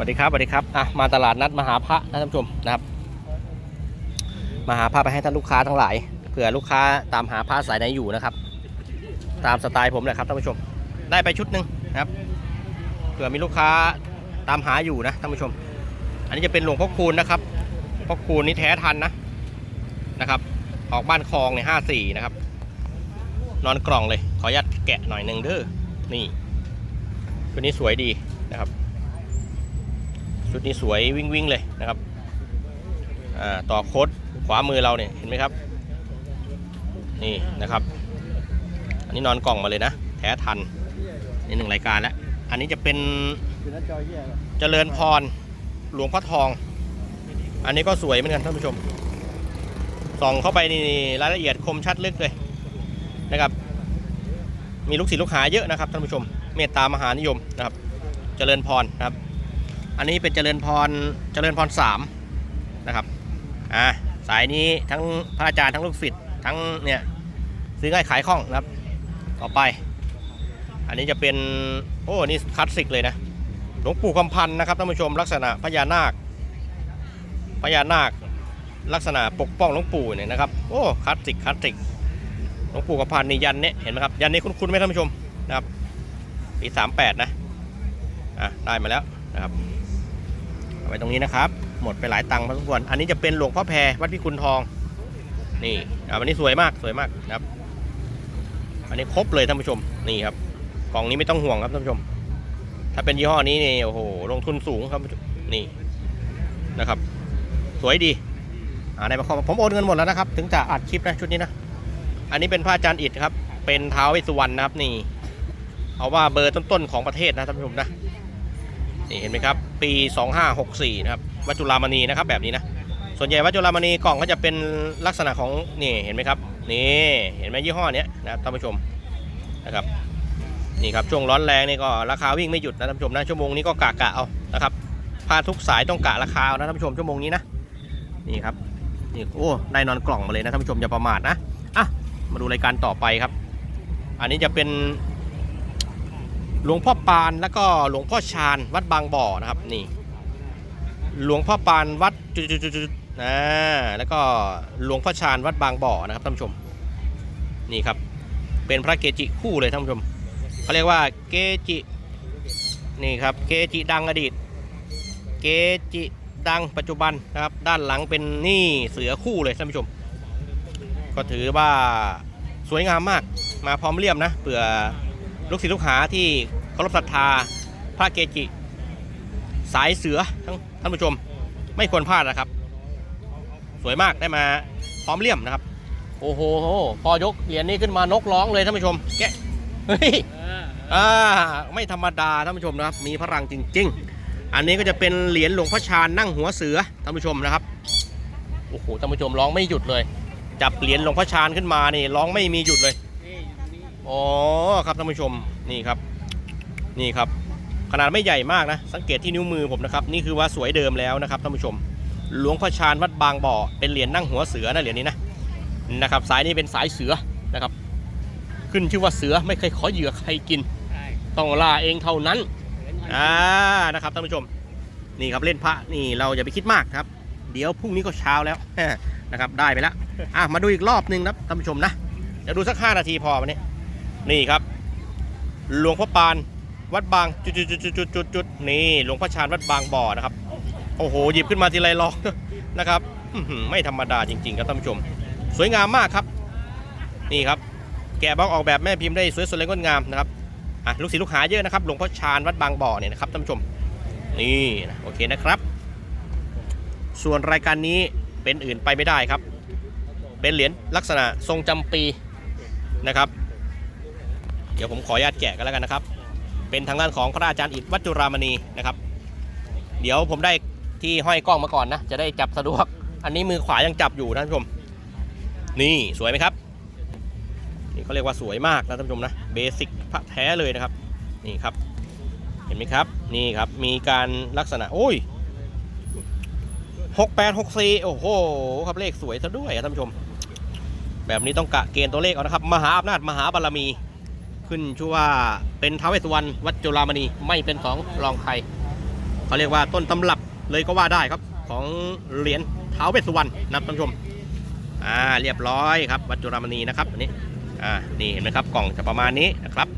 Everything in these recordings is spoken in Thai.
วัสดีครับสวัสดีครับอะมาตลาดนัดมหาพระนะท่านผู้ชมนะครับมหาพระไปให้ท่านลูกค้าทั้งหลายเผื่อลูกค้าตามหาพระสายไหนอยู่นะครับ ตามสไตล์ผมแหละครับท่านผู้ชม ได้ไปชุดหนึ่งนะครับเผื่อมีลูกค้าตามหาอยู่นะท่านผู้ชม อันนี้จะเป็นหลวงพ่อคูณนะครับพ่อคูณนี่แท้ทันนะนะครับ ออกบ้านคลองในห้าสี่นะครับ นอนกล่องเลยขออนุญาตแกะหน่อยหนึ่งเด้อนี่ชุดนี้สวยดี ชุดนี้สวยวิ่งวิ่งๆเลยนะครับต่อโค้ดขวามือเราเนี่ยเห็นไหมครับ นี่นะครับ อันนี้นอนกล่องมาเลยนะแท้ทันนี่หนึ่งรายการแล้ว อันนี้จะเป็นเจริญพรหลวงพ่อทอง อันนี้ก็สวยเหมือนกันท่านผู้ชมส่องเข้าไปนี่รายละเอียดคมชัดลึกเลยนะครับ มีลูกศิษย์ลูกหาเยอะนะครับท่านผู้ชม เมตตามหานิยมนะครับ เจริญพรนะครับ อันนี้เป็นเจริญพรเจริญพรสามนะครับอ่าสายนี้ทั้งพระอาจารย์ทั้งลูกศิษย์ทั้งเนี่ยซื้อง่ายขายคล่องนะครับ ต่อไป อันนี้จะเป็นโอ้นี่คลาสสิกเลยนะหลวงปู่คำพันธ์นะครับท่านผู้ชมลักษณะพญานาคพญานาคลักษณะปกป้องหลวงปู่เนี่ยนะครับโอ้คลาสสิกคลาสสิกหลวงปู่คำพันธ์นี่ยันเนี่ยเห็นไหมครับยันนี้คุ้นๆไหมท่านผู้ชมนะครับปีสามแปดนะอะได้มาแล้วนะครับ ไว้ตรงนี้นะครับ หมดไปหลายตังค์พอสมควร อันนี้จะเป็นหลวงพ่อแพรวัดพิกุลทอง นี่อันนี้สวยมากสวยมากนะครับ อันนี้ครบเลยท่านผู้ชม นี่ครับ กล่องนี้ไม่ต้องห่วงครับท่านผู้ชม ถ้าเป็นยี่ห้อนี้นี่โอ้โห ลงทุนสูงครับนี่นะครับ สวยดีอ่าในประคองผมโอนเงินหมดแล้วนะครับ ถึงจะอัดคลิปนะชุดนี้นะ อันนี้เป็นพระอาจารย์อิฐครับ เป็นเท้าวเวสสุวรรณนะครับ นี่ เอาว่าเบอร์ต้นๆของประเทศนะท่านผู้ชมนะ นี่เห็นไหมครับ ปี 2564 นะครับ วัจุฬามณีนะครับแบบนี้นะ ส่วนใหญ่วัจุฬามณีกล่องก็จะเป็นลักษณะของนี่เห็นไหมครับ นี่เห็นไหมยี่ห้อเนี้ยนะครับท่านผู้ชมนะครับ นี่ครับช่วงร้อนแรงนี่ก็ราคาวิ่งไม่หยุดนะท่านผู้ชมนะชั่วโมงนี้ก็กะกะเอานะครับพาทุกสายต้องกะราคาเอานะท่านผู้ชมชั่วโมงนี้นะนี่ครับนี่โอ้ได้นอนกล่องมาเลยนะท่านผู้ชมอย่าประมาทนะอะมาดูรายการต่อไปครับ อันนี้จะเป็น หลวงพ่อปานแล้วก็หลวงพ่อชาญวัดบางบ่อนะครับนี่ หลวงพ่อปานวัดจุดๆๆนะแล้วก็หลวงพ่อชาญวัดบางบ่อนะครับท่านผู้ชมนี่ครับ เป็นพระเกจิคู่เลยท่านผู้ชมเขาเรียกว่าเกจินี่ครับเกจิดังอดีต เกจิดังปัจจุบันนะครับ ด้านหลังเป็นนี่เสือคู่เลยท่านผู้ชม ก็ถือว่าสวยงามมากมาพร้อมเลี่ยมนะเผื่อ ลูกศิษย์ลูกหาที่เคารพศรัทธาพระเกจิ สายเสือทั้งท่านผู้ชมไม่ควรพลาดนะครับ สวยมากได้มาพร้อมเลี่ยมนะครับ โอ้โหพอยกเหรียญนี้ขึ้นมานกร้องเลยท่านผู้ชมแกะเฮ้ยอ่าไม่ธรรมดาท่านผู้ชมนะครับ มีพลังจริง ๆ อันนี้ก็จะเป็นเหรียญหลวงพ่อชาญนั่งหัวเสือท่านผู้ชมนะครับโอ้โหท่านผู้ชมร้องไม่หยุดเลย จับเหรียญหลวงพ่อชาญขึ้นมานี่ร้องไม่มีหยุดเลย อ๋อครับท่านผู้ชมนี่ครับ นี่ครับ ขนาดไม่ใหญ่มากนะ สังเกตที่นิ้วมือผมนะครับ นี่คือว่าสวยเดิมแล้วนะครับท่านผู้ชม หลวงพ่อชาญวัดบางบ่อ เป็นเหรียญนั่งหัวเสือนะเหรียญนี้นะนะครับสายนี้เป็นสายเสือนะครับ ขึ้นชื่อว่าเสือไม่เคยขอเหยื่อใครกิน ต้องล่าเองเท่านั้นอ่านะครับท่านผู้ชม นี่ครับเล่นพระนี่เราอย่าไปคิดมากครับ เดี๋ยวพรุ่งนี้ก็เช้าแล้วนะครับได้ไปแล้วอะมาดูอีกรอบนึงนะท่านผู้ชมนะเดี๋ยวดูสัก 5 นาทีพอวันนี้ นี่ครับ หลวงพ่อปานวัดบางจุดจุดจุดจุดจุดจุดจุดนี่หลวงพ่อชาญวัดบางบ่อนะครับ โอ้โหหยิบขึ้นมาทีไรร้องนะครับไม่ธรรมดาจริง ๆ ครับท่านผู้ชม สวยงามมากครับ นี่ครับ แกะบล็อกออกแบบแม่พิมพ์ได้สวยสดและงดงามนะครับอะลูกศิษย์ลูกหาเยอะนะครับ หลวงพ่อชาญวัดบางบ่อเนี่ยนะครับท่านผู้ชม นี่นะโอเคนะครับ ส่วนรายการนี้เป็นอื่นไปไม่ได้ครับ เป็นเหรียญลักษณะทรงจำปีนะครับ เดี๋ยวผมขออนุญาตแกะกันแล้วกันนะครับ เป็นทางด้านของพระอาจารย์อิฐวัจุรามณีนะครับ เดี๋ยวผมได้ที่ห้อยกล้องมาก่อนนะ จะได้จับสะดวก อันนี้มือขวายังจับอยู่ท่านผู้ชม นี่สวยไหมครับ นี่เขาเรียกว่าสวยมากนะท่านผู้ชมนะเบสิกพระแท้เลยนะครับ นี่ครับ เห็นไหมครับ นี่ครับ มีการลักษณะโอ้ยหกแปดหกสี่โอ้โหครับเลขสวยซะด้วยอะท่านผู้ชม แบบนี้ต้องกะเกณฑ์ตัวเลขเอานะครับ มหาอำนาจมหาบารมี ขึ้นชื่อว่าเป็นท้าวเวสสุวรรณวัดจุฬามณีไม่เป็นสองรองใครเขาเรียกว่าต้นตำรับเลยก็ว่าได้ครับของเหรียญเท้าวเวสสุวรรณนะครับท่านผู้ชมอ่าเรียบร้อยครับวัดจุฬามณีนะครับอันนี้อ่านี่เห็นไหมครับกล่องจะประมาณนี้นะครับ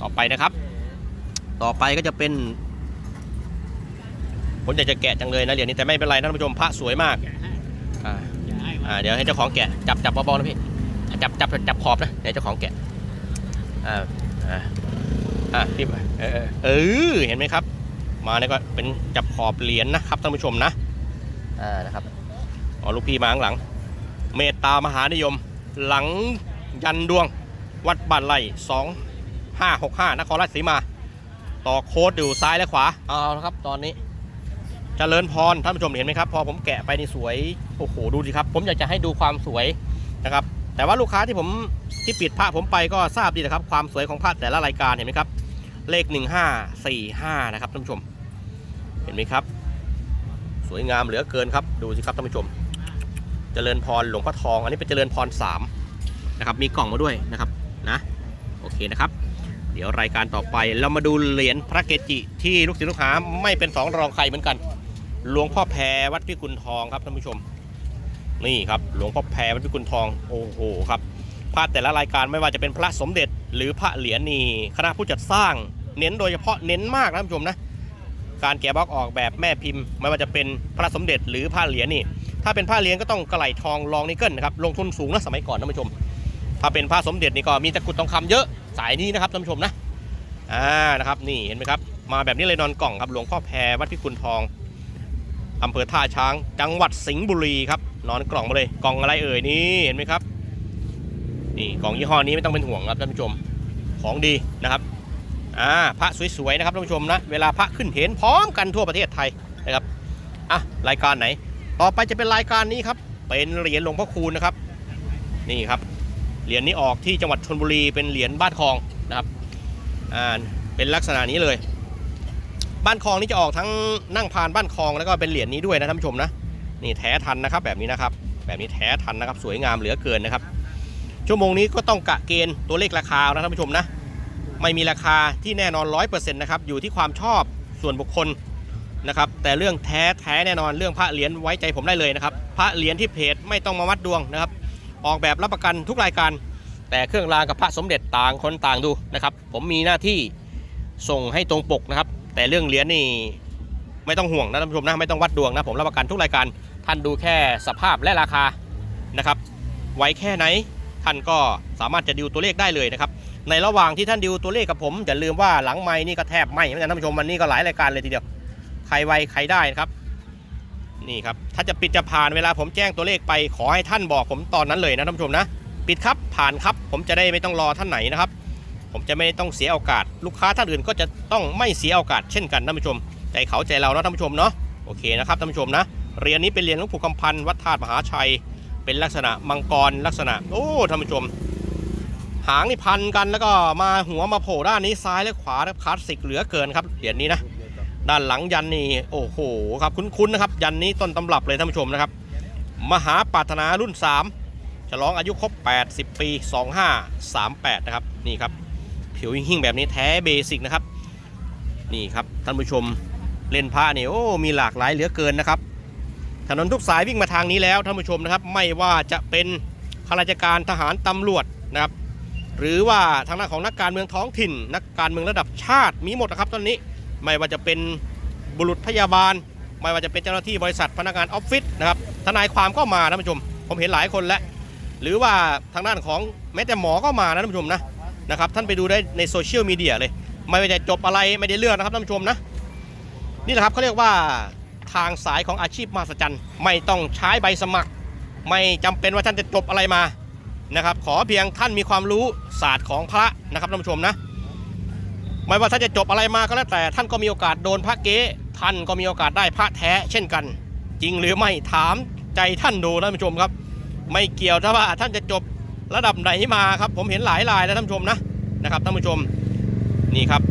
ต่อไปนะครับ ต่อไปก็จะเป็นผมอยากจะแกะจังเลยนะเหรียญนี้แต่ไม่เป็นไรนะท่านผู้ชมพระสวยมากอ่าอ่าเดี๋ยวให้เจ้าของแกะจับจับเบาๆนะพี่จับจับจับขอบนะเดี๋ยวเจ้าของแกะ อ่าอ่าอ่าพี่เออเออเออเห็นไหมครับ มาเนี่ยก็เป็นจับขอบเหรียญนะครับท่านผู้ชมนะอ่านะครับอ๋อลูกพี่มาข้างหลัง เมตตามหานิยม หลังยันดวง วัดบ้านไร่สองห้าหกห้านครราชสีมา ต่อโค้ดอยู่ซ้ายและขวาเอาละครับ ตอนนี้จเจริญพรท่านผู้ชมเห็นไหมครับ พอผมแกะไปนี่สวย โอ้โห ดูสิครับ ผมอยากจะให้ดูความสวย แต่ว่าลูกค้าที่ผมที่ปิดผ้าผมไปก็ทราบดีนะครับ ความสวยของผ้าแต่ละรายการเห็นไหมครับ เลข 1545 นะครับท่านผู้ชม เห็นไหมครับ สวยงามเหลือเกินครับ ดูสิครับท่านผู้ชม เจริญพรหลวงพ่อทอง อันนี้เป็นเจริญพร3นะครับ มีกล่องมาด้วยนะครับนะโอเคนะครับ เดี๋ยวรายการต่อไปเรามาดูเหรียญพระเกจิที่ลูกศิษย์ลูกหาไม่เป็นสองรองใครเหมือนกันหลวงพ่อแพรวัดพิกุลทองครับท่านผู้ชม นี่ครับหลวงพ่อแพรวัดพิกุลทองโอ้โหครับพระแต่ละรายการไม่ว่าจะเป็นพระสมเด็จ หรือพระเหรียญนี่คณะผู้จัดสร้างเน้นโดยเฉพาะเน้นมากนะท่านผู้ชมนะการแกะบล็อกออกแบบแม่พิมพ์ ไม่ว่าจะเป็นพระสมเด็จหรือพระเหรียญนี่ ถ้าเป็นพระเหรียญก็ต้องกระไหลทองรองนิกเกิลนะครับลงทุนสูงนะสมัยก่อนท่านผู้ชม ถ้าเป็นพระสมเด็จนี่ก็มีตะกรุดทองคำเยอะสายนี้นะครับท่านผู้ชมนะอ่านะครับนี่เห็นไหมครับมาแบบนี้เลยนอนกล่องครับหลวงพ่อแพรวัดพิกุลทองอำเภอท่าช้าง จังหวัดสิงห์บุรีครับ นอนกล่องมาเลยกล่องอะไรเอ่ยนี่เห็นไหมครับนี่กล่องยี่ห้อนี้ไม่ต้องเป็นห่วงครับท่านผู้ชมของดีนะครับอ่าพระสวยๆนะครับท่านผู้ชมนะเวลาพระขึ้นเห็นพร้อมกันทั่วประเทศไทยนะครับอะรายการไหน ต่อไปจะเป็นรายการนี้ครับเป็นเหรียญหลวงพ่อคูณนะครับนี่ครับเหรียญนี้ออกที่จังหวัดชลบุรีเป็นเหรียญบ้านคลองนะครับอ่าเป็นลักษณะนี้เลย บ้านคลองนี่จะออกทั้งนั่งพานบ้านคลองแล้วก็เป็นเหรียญนี้ด้วยนะท่านผู้ชมนะ นี่แท้ทันนะครับแบบนี้นะครับ แบบนี้แท้ทันนะครับ สวยงามเหลือเกินนะครับ ชั่วโมงนี้ก็ต้องกะเกณฑ์ตัวเลขราคานะท่านผู้ชมนะไม่มีราคาที่แน่นอน100%นะครับอยู่ที่ความชอบส่วนบุคคลนะครับ แต่เรื่องแท้แท้แน่นอนเรื่องพระเหรียญไว้ใจผมได้เลยนะครับ พระเหรียญที่เพจไม่ต้องมาวัดดวงนะครับ ออกแบบรับประกันทุกรายการ แต่เครื่องรางกับพระสมเด็จต่างคนต่างดูนะครับ ผมมีหน้าที่ส่งให้ตรงปกนะครับ แต่เรื่องเหรียญนี่ ไม่ต้องห่วงนะท่านผู้ชมนะไม่ต้องวัดดวงนะผมรับประกันทุกรายการท่านดูแค่สภาพและราคานะครับ ไว้แค่ไหนท่านก็สามารถจะดิวตัวเลขได้เลยนะครับในระหว่างที่ท่านดิวตัวเลขกับผมอย่าลืมว่าหลังไม้นี่ก็แทบไหมเหมือนกันท่านผู้ชมวันนี้ก็หลายรายการเลยทีเดียวใครไวใครได้นะครับนี่ครับถ้าจะปิดจะผ่านเวลาผมแจ้งตัวเลขไปขอให้ท่านบอกผมตอนนั้นเลยนะท่านผู้ชมนะ ปิดครับผ่านครับผมจะได้ไม่ต้องรอท่านไหนนะครับ ผมจะไม่ต้องเสียโอกาส ลูกค้าท่านอื่นก็จะต้องไม่เสียโอกาสเช่นกันท่านผู้ชม ใจเขาใจเราเนาะท่านผู้ชมเนาะโอเคนะครับท่านผู้ชมนะเหรียญนี้เป็นเหรียญหลวงปู่คำพันธ์วัดธาตุมหาชัย เป็นลักษณะมังกรลักษณะโอ้ท่านผู้ชม หางนี่พันกันแล้วก็มาหัวมาโผล่ด้านนี้ซ้ายและขวานะคลาสสิกเหลือเกินครับเหรียญนี้นะด้านหลังยันนี่โอ้โหครับคุ้นๆนะครับยันนี้ต้นตำรับเลยท่านผู้ชมนะครับ มหาปรารถนารุ่น 3 ฉลองอายุครบ 80 ปี 2538 นะครับนี่ครับผิวหิ่งแบบนี้แท้เบสิกนะครับนี่ครับท่านผู้ชม เล่นผ้าเนี่ยโอ้มีหลากหลายเหลือเกินนะครับ ถนนทุกสายวิ่งมาทางนี้แล้วท่านผู้ชมนะครับ ไม่ว่าจะเป็นข้าราชการทหารตำรวจนะครับ หรือว่าทางด้านของนักการเมืองท้องถิ่น นักการเมืองระดับชาติมีหมดนะครับตอนนี้ไม่ว่าจะเป็นบุรุษพยาบาล ไม่ว่าจะเป็นเจ้าหน้าที่บริษัทพนักงานออฟฟิศนะครับทนายความก็มาท่านผู้ชม ผมเห็นหลายคนแล้วหรือว่าทางด้านของแม้แต่หมอก็มานะท่านผู้ชมนะนะครับท่านไปดูได้ในโซเชียลมีเดียเลย ไม่ว่าจะจบอะไรไม่ได้เลือกนะครับท่านผู้ชมนะ นี่แหละครับเขาเรียกว่าทางสายของอาชีพมหัศจรรย์ ไม่ต้องใช้ใบสมัคร ไม่จำเป็นว่าท่านจะจบอะไรมานะครับขอเพียงท่านมีความรู้ศาสตร์ของพระนะครับท่านผู้ชมนะไม่ว่าท่านจะจบอะไรมาก็แล้วแต่ ท่านก็มีโอกาสโดนพระเก๊ท่านก็มีโอกาสได้พระแท้ เช่นกัน จริงหรือไม่ถามใจท่านดูนะท่านผู้ชมครับ ไม่เกี่ยวถ้าว่าท่านจะจบระดับไหนมาครับ ผมเห็นหลายรายแล้วท่านผู้ชมนะนะครับท่านผู้ชมนี่ครับ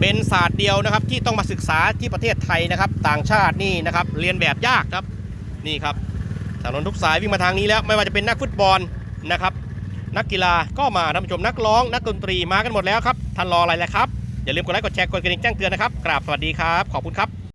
เป็นศาสตร์เดียวนะครับที่ต้องมาศึกษาที่ประเทศไทยนะครับ ต่างชาตินี่นะครับเรียนแบบยากครับนี่ครับถนนทุกสายวิ่งมาทางนี้แล้วไม่ว่าจะเป็นนักฟุตบอลนะครับ นักกีฬาก็มาท่านผู้ชมนักร้อง นักดนตรีมากันหมดแล้วครับท่านรออะไรแล้วครับออย่าลืมกดไลค์กดแชร์กดกระดิ่งแจ้งเตือนนะครับกราบสวัสดีครับ ขอบคุณครับ